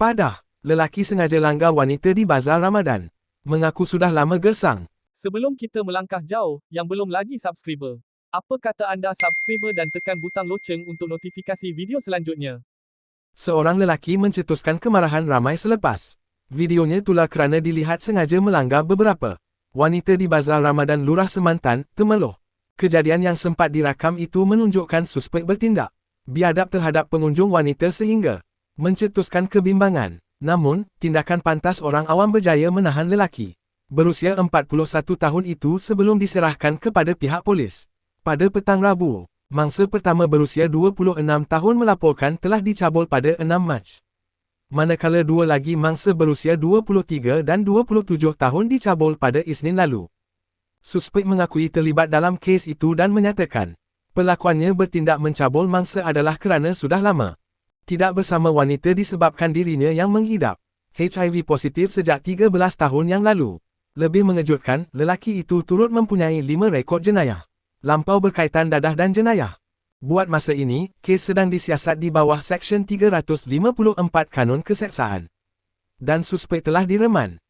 Apa dah? Lelaki sengaja langgar wanita di bazar Ramadan. Mengaku sudah lama gersang. Sebelum kita melangkah jauh, yang belum lagi subscriber. Apa kata anda subscriber dan tekan butang loceng untuk notifikasi video selanjutnya? Seorang lelaki mencetuskan kemarahan ramai selepas. Videonya tular kerana dilihat sengaja melanggar beberapa. Wanita di bazar Ramadan Lurah Semantan, Temeloh. Kejadian yang sempat dirakam itu menunjukkan suspek bertindak. Biadab terhadap pengunjung wanita sehingga mencetuskan kebimbangan. Namun, tindakan pantas orang awam berjaya menahan lelaki. Berusia 41 tahun itu sebelum diserahkan kepada pihak polis. Pada petang Rabu, mangsa pertama berusia 26 tahun melaporkan telah dicabul pada 6 Mac. Manakala dua lagi mangsa berusia 23 dan 27 tahun dicabul pada Isnin lalu. Suspek mengakui terlibat dalam kes itu dan menyatakan, pelakuannya bertindak mencabul mangsa adalah kerana sudah lama tidak bersama wanita disebabkan dirinya yang menghidap HIV positif sejak 13 tahun yang lalu. Lebih mengejutkan, lelaki itu turut mempunyai lima rekod jenayah. Lampau berkaitan dadah dan jenayah. Buat masa ini, kes sedang disiasat di bawah Seksyen 354 Kanun Keseksaan. Dan suspek telah direman.